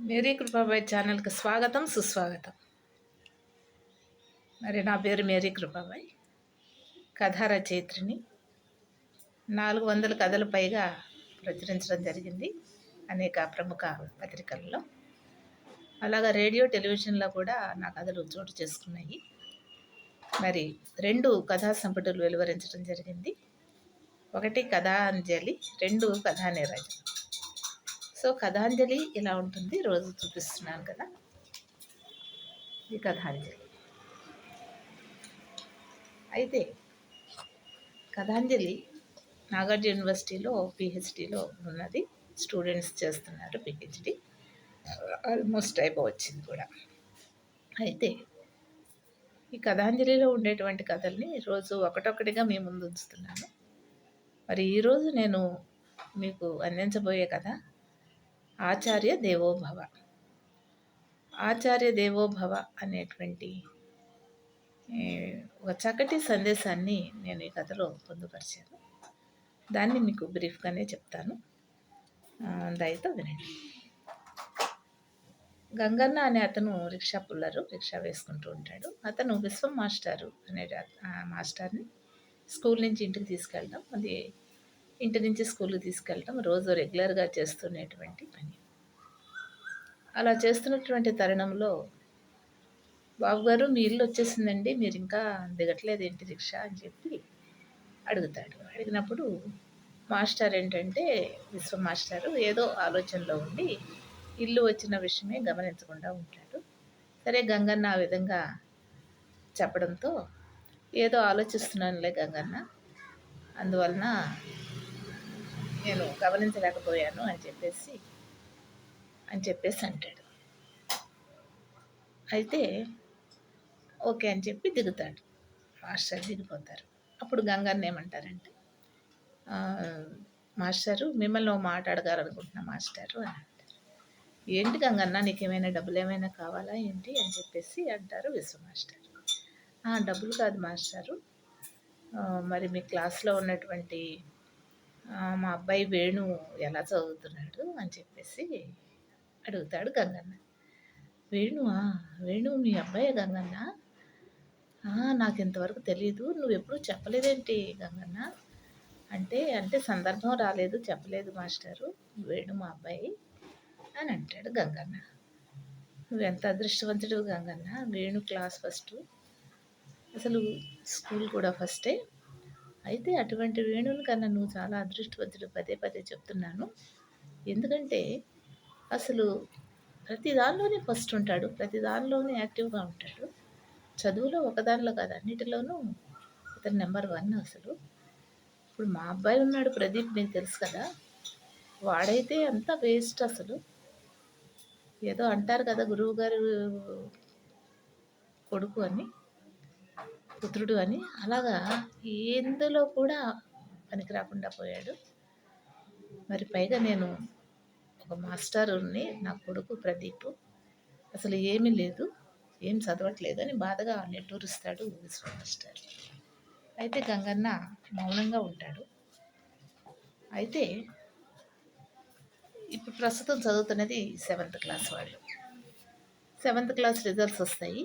Mary Kripabai ఛానల్కి స్వాగతం సుస్వాగతం. మరి నా పేరు మేరీ కృపాబాయ్. కథా రచయిత్రిని నాలుగు వందల కథలు పైగా ప్రచురించడం జరిగింది అనేక ప్రముఖ పత్రికల్లో. అలాగా రేడియో టెలివిజన్లో కూడా నా కథలు చోటు చేసుకున్నాయి. మరి రెండు కథా సంపుటలు వెలువరించడం జరిగింది. ఒకటి కథాంజలి రెండు కథా సో కథాంజలి ఇలా ఉంటుంది. రోజు చూపిస్తున్నాను కదా. ఈ కథాంజలి. అయితే కథాంజలి నాగార్జున యూనివర్సిటీలో పిహెచ్డిలో ఉన్నది. స్టూడెంట్స్ చేస్తున్నారు పిహెచ్డి. ఆల్మోస్ట్ అయిపోవచ్చింది కూడా. అయితే ఈ కథాంజలిలో ఉండేటువంటి కథల్ని రోజు ఒకటొకటిగా మీ ముందు ఉంచుతున్నాను. మరి ఈరోజు నేను మీకు అందించబోయే కథ ఆచార్య దేవోభవ. ఆచార్య దేవోభవ అనేటువంటి ఒక చక్కటి సందేశాన్ని నేను ఈ కథలో పొందుపరిచాను. దాన్ని మీకు బ్రీఫ్గానే చెప్తాను. దయతో వినండి. గంగన్న అనే అతను రిక్షా పుల్లరు రిక్షా వేసుకుంటూ ఉంటాడు. అతను విశ్వం మాస్టారు అనే మాస్టర్ని స్కూల్ నుంచి ఇంటికి తీసుకెళ్ళడం. అది ఇంటి నుంచి స్కూల్కి తీసుకెళ్ళటం రోజు రెగ్యులర్గా చేస్తున్నటువంటి పని. అలా చేస్తున్నటువంటి తరుణంలో బాబుగారు మీ ఇల్లు వచ్చేసిందండి మీరు ఇంకా దిగట్లేదు ఏంటి రిక్షా? అని చెప్పి అడుగుతాడు. అడిగినప్పుడు మాస్టర్ ఏంటంటే విశ్వ మాస్టారు ఏదో ఆలోచనలో ఉండి ఇల్లు వచ్చిన విషయమే గమనించకుండా ఉంటాడు. సరే గంగన్న ఆ విధంగా చెప్పడంతో ఏదో ఆలోచిస్తున్నానులే గంగన్న అందువలన నేను గమనించలేకపోయాను అని చెప్పేసి అని చెప్పేసి అంటాడు. అయితే ఓకే అని చెప్పి దిగుతాడు. మాస్టర్ దిగిపోతారు. అప్పుడు గంగాన్ని ఏమంటారంటే మాస్టరు మిమ్మల్ని ఓ మాట అడగాలనుకుంటున్నా మాస్టరు అని అంటారు. ఏంటి గంగన్న నీకు ఏమైనా డబ్బులు ఏమైనా కావాలా ఏంటి? అని చెప్పేసి అంటారు విశ్వ మాస్టర్. డబ్బులు కాదు మాస్టరు. మరి మీ క్లాస్లో ఉన్నటువంటి మా అబ్బాయి వేణు ఎలా చదువుతున్నాడు అని చెప్పేసి అడుగుతాడు గంగన్న. వేణువా వేణు మీ అబ్బాయి గంగన్న? నాకు ఇంతవరకు తెలియదు నువ్వు ఎప్పుడు చెప్పలేదేంటి గంగన్న? అంటే అంటే సందర్భం రాలేదు చెప్పలేదు మాస్టరు. వేణు మా అబ్బాయి అని అంటాడు గంగన్న. నువ్వు ఎంత అదృష్టవంతుడు గంగన్న? Venu class first. అసలు స్కూల్ కూడా ఫస్టే. అయితే అటువంటి వేణువుని కన్నా నువ్వు చాలా అదృష్టవంతుడు పదే పదే చెప్తున్నాను. ఎందుకంటే అసలు ప్రతి దానిలోనే ఫస్ట్ ఉంటాడు ప్రతి దానిలోనే యాక్టివ్గా ఉంటాడు. చదువులో ఒకదానిలో కాదు అన్నిటిలోనూ అతను నెంబర్ వన్ అసలు. ఇప్పుడు మా అబ్బాయి ఉన్నాడు ప్రదీప్ నీకు తెలుసు కదా? వాడైతే అంత వేస్ట్ అసలు. ఏదో అంటారు కదా గురువు గారు కొడుకు అని. పుత్రుడు అని అలాగా ఎందులో కూడా పనికి రాకుండా పోయాడు. మరి పైగా నేను ఒక మాస్టర్ని నా కొడుకు ప్రదీప్. అసలు ఏమీ లేదు ఏం చదవట్లేదు అని బాధగా నెట్టూరుస్తాడు విశ్వ మాస్టర్. అయితే గంగన్న మౌనంగా ఉంటాడు. అయితే ఇప్పుడు ప్రస్తుతం చదువుతున్నది సెవెంత్ క్లాస్ వాళ్ళు. సెవెంత్ క్లాస్ రిజల్ట్స్ వస్తాయి.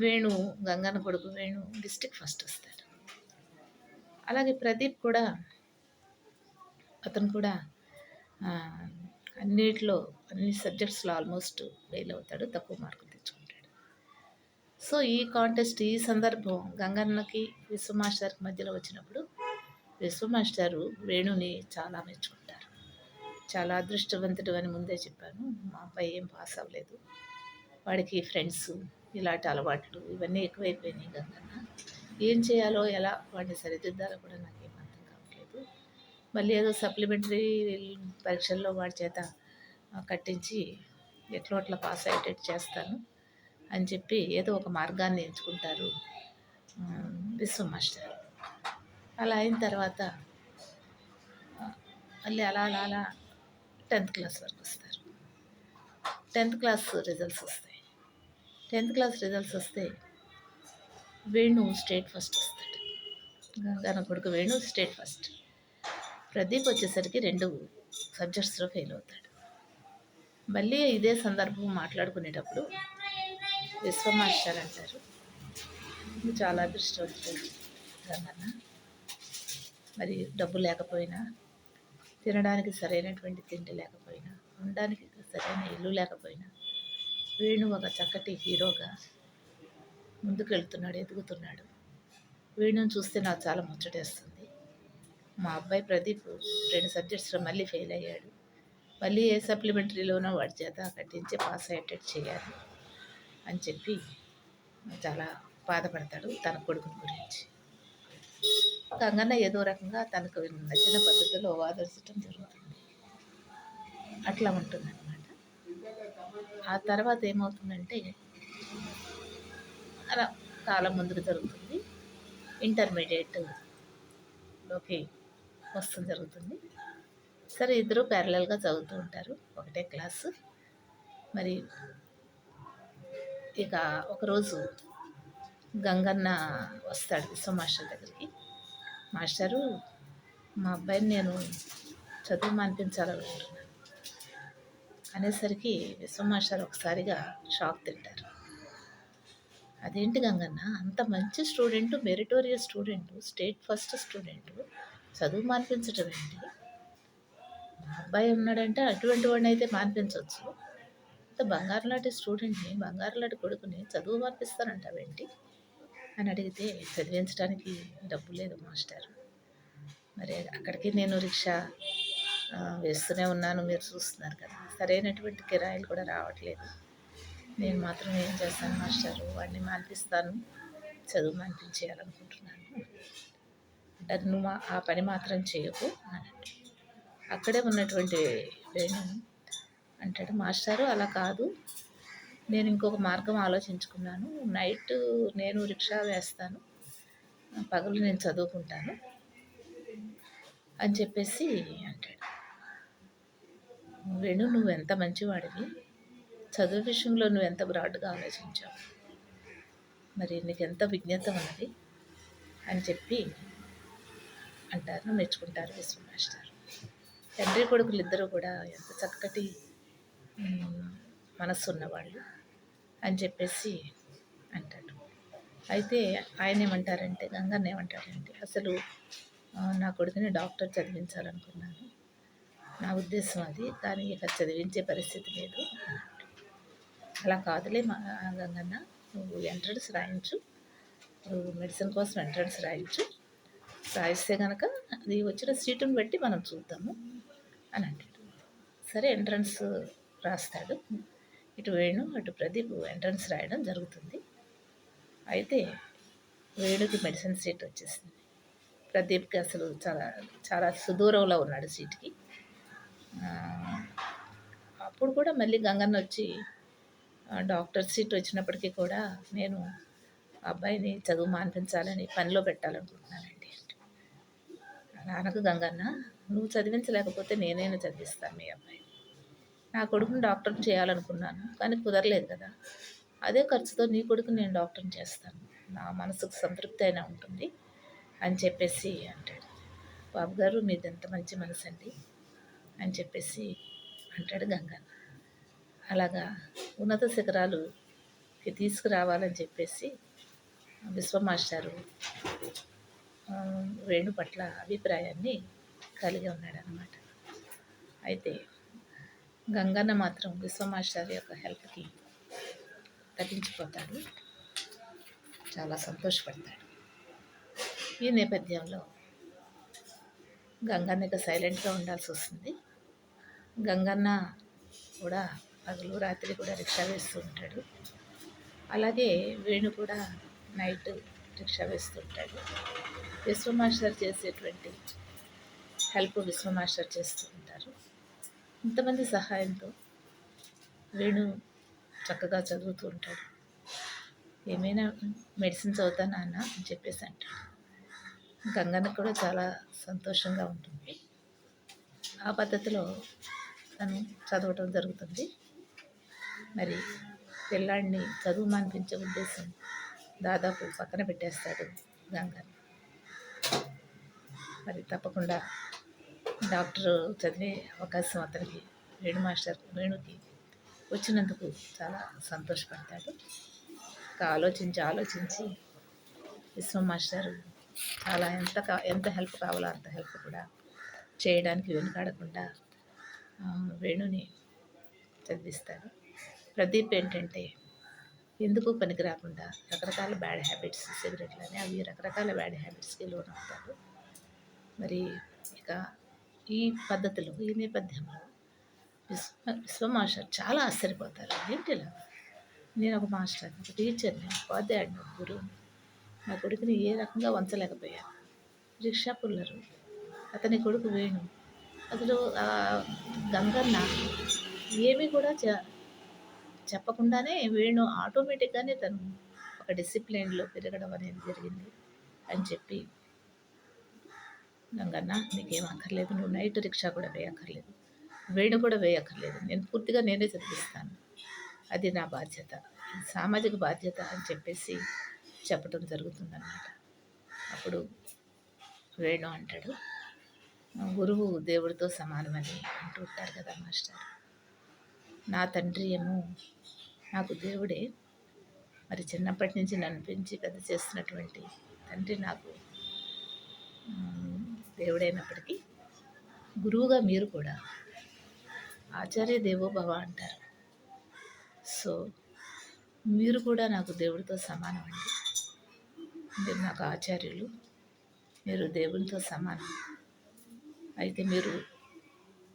వేణు గంగన్న కొడుకు వేణు డిస్టిక్ ఫస్ట్ వస్తాడు అలాగే ప్రదీప్ కూడా అతను కూడా అన్నిటిలో అన్ని సబ్జెక్ట్స్లో ఆల్మోస్ట్ ఫెయిల్ అవుతాడు తక్కువ మార్కులు తెచ్చుకుంటాడు. సో ఈ కాంటెస్ట్ ఈ సందర్భం గంగన్నకి విశ్వమాస్టర్కి మధ్యలో వచ్చినప్పుడు విశ్వమాస్టారు వేణుని చాలా మెచ్చుకుంటారు. చాలా అదృష్టవంతుడు అని ముందే చెప్పాను మా అబ్బాయి ఏం పాస్ అవ్వలేదు. వాడికి ఫ్రెండ్స్ ఇలాంటి అలవాట్లు ఇవన్నీ ఎక్కువైపోయినాయి గంగన్న. ఏం చేయాలో ఎలా వాడిని సరిదిద్దాలో కూడా నాకేం అర్థం కావట్లేదు. మళ్ళీ ఏదో సప్లిమెంటరీ పరీక్షల్లో వాడి చేత కట్టించి ఎట్లా అట్లా పాస్ అయ్యేటట్టు చేస్తాను అని చెప్పి ఏదో ఒక మార్గాన్ని ఎంచుకుంటారు విశ్వ మాస్టర్. అలా అయిన తర్వాత మళ్ళీ అలా అలా అలా టెన్త్ క్లాస్ వరకు వస్తారు. టెన్త్ క్లాస్ రిజల్ట్స్ వస్తాయి. టెన్త్ క్లాస్ రిజల్ట్స్ వస్తే వేణు స్టేట్ ఫస్ట్ వస్తాడు. తన కొడుకు వేణు స్టేట్ ఫస్ట్. ప్రదీప్ వచ్చేసరికి రెండు సబ్జెక్ట్స్లో ఫెయిల్ అవుతాడు. మళ్ళీ ఇదే సందర్భం మాట్లాడుకునేటప్పుడు విశ్వమాస్టర్ అంటారు. నువ్వు చాలా అదృష్టవంతుడు గంగన్న మరి డబ్బు లేకపోయినా తినడానికి సరైనటువంటి తిండి లేకపోయినా ఉండడానికి సరైన ఇల్లు లేకపోయినా వేణు ఒక చక్కటి హీరోగా ముందుకెళ్తున్నాడు ఎదుగుతున్నాడు. వేణుని చూస్తే నాకు చాలా ముచ్చటేస్తుంది. మా అబ్బాయి ప్రదీప్ రెండు సబ్జెక్ట్స్లో మళ్ళీ ఫెయిల్ అయ్యాడు. మళ్ళీ ఏ సప్లిమెంటరీలోనో వాడి చేత కట్టించి పాస్ అయ్యేటట్టు చేయాలి అని చెప్పి చాలా బాధపడతాడు తన కొడుకుని గురించి. కంగన్న ఏదో రకంగా తనకు నచ్చిన పద్ధతిలో ఆదర్శించడం జరుగుతుంది. అట్లా ఉంటుంది ఆ తర్వాత ఏమవుతుందంటే అలా కాలం ముందుకు జరుగుతుంది. ఇంటర్మీడియట్లోకి వస్తుంది జరుగుతుంది. సరే ఇద్దరు ప్యారలల్గా చదువుతూ ఉంటారు. ఒకటే క్లాసు మరి ఇక ఒకరోజు గంగన్న వస్తాడు విశ్వ మాస్టర్ దగ్గరికి. మాస్టరు మా అబ్బాయిని నేను చదువు మానిపించాలనుకుంటున్నాను. అనేసరికి విశ్వ మాస్టర్ ఒకసారిగా షాక్ తింటారు. అదేంటి గంగన్న? అంత మంచి student meritorious student state first student చదువు మాన్పించడం ఏంటి? మా అబ్బాయి ఉన్నాడంటే అటువంటి వాడిని అయితే మాన్పించవచ్చు అంత బంగారు లాంటి స్టూడెంట్ని బంగారు లాంటి కొడుకుని చదువు మాన్పిస్తారంటావేంటి అని అడిగితే చదివించడానికి డబ్బు లేదు మాస్టర్. మరి అక్కడికి నేను రిక్షా వేస్తూనే ఉన్నాను మీరు చూస్తున్నారు కదా. సరైనటువంటి కిరాయిలు కూడా రావట్లేదు. నేను మాత్రం ఏం చేస్తాను మాస్టారు? వాడిని మానిపిస్తాను. చదువు మాన్పించేయాలనుకుంటున్నాను అంటే నువ్వు ఆ- ఆ పని మాత్రం చేయకు అని అంటాడు. అక్కడే ఉన్నటువంటి వేణు అంటాడు మాస్టారు అలా కాదు. నేను ఇంకొక మార్గం ఆలోచించుకున్నాను. నైట్ నేను రిక్షా వేస్తాను. పగలు నేను చదువుకుంటాను. అని చెప్పేసి అంటాడు. వేణు నువ్వు ఎంత మంచివాడివి? చదువు విషయంలో నువ్వు ఎంత బ్రాడ్గా ఆలోచించావు? మరి నీకు ఎంత విజ్ఞత ఉన్నది? అని చెప్పి అంటారు మెచ్చుకుంటారు విశ్వ మాస్టర్ తండ్రి కొడుకులు ఇద్దరు కూడా ఎంత చక్కటి మనస్సు ఉన్నవాళ్ళు అని చెప్పేసి అంటాడు అయితే ఆయన ఏమంటారంటే గంగన్న ఏమంటారంటే అసలు నా కొడుకుని డాక్టర్ చదివించాలనుకున్నాను. నా ఉద్దేశం అది. కానీ ఇక చదివించే పరిస్థితి లేదు. అలా కాదులే మా గంగన్న. నువ్వు ఎంట్రన్స్ రాయించు. నువ్వు మెడిసిన్ కోసం ఎంట్రన్స్ రాయించు. రాయిస్తే కనుక అది వచ్చిన సీటుని బట్టి మనం చూద్దాము అని అంటాడు. సరే ఎంట్రన్స్ రాస్తాడు. ఇటు వేణు అటు ప్రదీప్ ఎంట్రన్స్ రాయడం జరుగుతుంది. అయితే వేణుకి మెడిసిన్ సీట్ వచ్చేసింది. ప్రదీప్కి అసలు చాలా చాలా సుదూరంలో ఉన్నాడు సీట్కి. అప్పుడు కూడా మళ్ళీ గంగన్న వచ్చి డాక్టర్ సీట్ వచ్చినప్పటికీ కూడా నేను ఆ అబ్బాయిని చదువు మానిపించాలని పనిలో పెట్టాలనుకుంటున్నానండి నాన్నకు గంగన్న నువ్వు చదివించలేకపోతే నేనైనా చదివిస్తాను మీ అబ్బాయిని. నా కొడుకుని డాక్టర్ని చేయాలనుకున్నాను కానీ కుదరలేదు కదా. అదే ఖర్చుతో నీ కొడుకుని నేను డాక్టర్ని చేస్తాను. నా మనసుకు సంతృప్తి అయినా ఉంటుంది అని చెప్పేసి అంటాడు. బాబు గారు మీది ఎంత మంచి మనసు అండి అని చెప్పేసి అంటాడు గంగన్న అలాగా ఉన్నత శిఖరాలు తీసుకురావాలని చెప్పేసి విశ్వ మాస్టారు వేణు పట్ల అభిప్రాయాన్ని కలిగి ఉన్నాడు అనమాట అయితే గంగన్న మాత్రం విశ్వమాస్టారు యొక్క హెల్ప్కి తగ్గించిపోతాడు చాలా సంతోషపడతాడు. ఈ నేపథ్యంలో గంగన్న ఇక సైలెంట్గా ఉండాల్సి వస్తుంది. గంగన్న కూడా పగలు రాత్రి కూడా రిక్షా వేస్తూ ఉంటాడు. అలాగే వేణు కూడా నైట్ రిక్షా వేస్తూ ఉంటాడు. చేసేటువంటి హెల్ప్ విశ్వమాస్టర్ చేస్తూ ఉంటారు. ఇంతమంది సహాయంతో వేణు చక్కగా చదువుతూ ఉంటాడు. ఏమైనా మెడిసిన్ చదువుతానా అన్న అని చెప్పేసి అంటాడు. గంగన్నకు కూడా చాలా సంతోషంగా ఉంటుంది. ఆ పద్ధతిలో తను చదవటం జరుగుతుంది. మరి పిల్లాడిని చదువు మానిపించే ఉద్దేశం దాదాపు పక్కన పెట్టేస్తాడు గంగన్న మరి తప్పకుండా డాక్టర్ చదివే అవకాశం అతనికి వేణు మాస్టర్ వేణుకి వచ్చినందుకు చాలా సంతోషపడతాడు. ఇంకా ఆలోచించి ఆలోచించి విశ్వ మాస్టర్ చాలా ఎంత ఎంత హెల్ప్ కావాలో అంత హెల్ప్ కూడా చేయడానికి వెనుకాడకుండా వేణుని చదివిస్తారు. ప్రదీప్ ఏంటంటే ఎందుకు పనికి రాకుండా రకరకాల బ్యాడ్ హ్యాబిట్స్ సిగరెట్లు అని అవి రకరకాల బ్యాడ్ హ్యాబిట్స్కి లోన్ అవుతారు మరి ఇక ఈ పద్ధతిలో ఈ నేపథ్యంలో విశ్వ విశ్వ మాస్టర్ చాలా ఆశ్చర్యపోతారు. ఏంటి ఇలా? నేను ఒక మాస్టర్ని ఒక టీచర్ని ఉపాధ్యాయుడిని ఒక గురువుని. నా కొడుకుని ఏ రకంగా వంచలేకపోయాను. Rickshaw puller. అతని కొడుకు వేణు అసలు గంగన్న ఏమీ కూడా చెప్పకుండానే వేణు ఆటోమేటిక్గానే తను ఒక డిసిప్లిన్లో పెరగడం అనేది జరిగింది అని చెప్పి. గంగన్న నీకేం అక్కర్లేదు. నువ్వు నైట్ రిక్షా కూడా వేయక్కర్లేదు. వేణు కూడా వేయక్కర్లేదు. నేను పూర్తిగా నేనే చదివిస్తాను. అది నా బాధ్యత. సామాజిక బాధ్యత అని చెప్పేసి చెప్పడం జరుగుతుందన్నమాట. అప్పుడు వేణు అంటాడు. గురువు దేవుడితో సమానమని అంటూ ఉంటారు కదా మాస్టర్. నా తండ్రి ఏమో నాకు దేవుడే. మరి చిన్నప్పటి నుంచి నన్ను పెంచి పెద్ద చేస్తున్నటువంటి తండ్రి నాకు దేవుడైనప్పటికీ గురువుగా మీరు కూడా ఆచార్య దేవోభవ అంటారు. సో మీరు కూడా నాకు దేవుడితో సమానం అండి మీరు నాకు ఆచార్యులు. మీరు దేవునితో సమానం. అయితే మీరు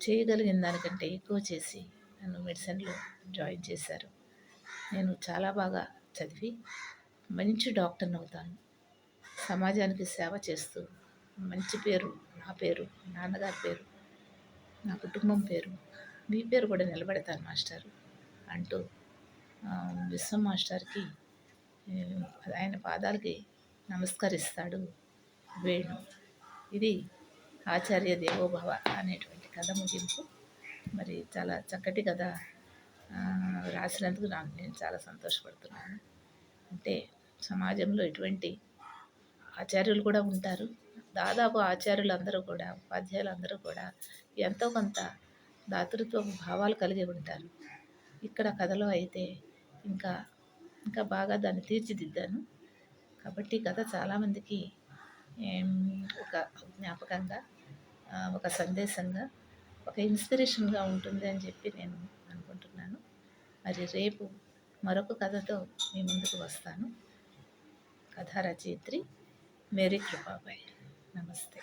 చేయగలిగిన దానికంటే ఎక్కువ చేసి నన్ను మెడిసిన్లో జాయిన్ చేశారు. నేను చాలా బాగా చదివి మంచి డాక్టర్ని అవుతాను. సమాజానికి సేవ చేస్తూ మంచి పేరు నా పేరు నాన్నగారి పేరు నా కుటుంబం పేరు మీ పేరు కూడా నిలబెడతాను మాస్టర్ అంటూ విశ్వం మాస్టర్కి ఆయన పాదాలకి నమస్కరిస్తాడు వేణు. ఇది ఆచార్య దేవోభవ అనేటువంటి కథ ముగింపు. మరి చాలా చక్కటి కథ రాసినందుకు నాకు నేను చాలా సంతోషపడుతున్నాను. అంటే సమాజంలో ఇటువంటి ఆచార్యులు కూడా ఉంటారు. దాదాపు ఆచార్యులు అందరూ కూడా ఉపాధ్యాయులు అందరూ కూడా ఎంతో కొంత దాతృత్వ భావాలు కలిగి ఉంటారు. ఇక్కడ కథలో అయితే ఇంకా ఇంకా బాగా దాన్ని తీర్చిదిద్దాను. కాబట్టి కథ చాలామందికి ఒక జ్ఞాపకంగా ఒక సందేశంగా ఒక ఇన్స్పిరేషన్గా ఉంటుంది అని చెప్పి నేను అనుకుంటున్నాను. మరి రేపు మరొక కథతో మీ ముందుకు వస్తాను. కథా రచయిత్రి మేరీ కృపాబాయ్. నమస్తే.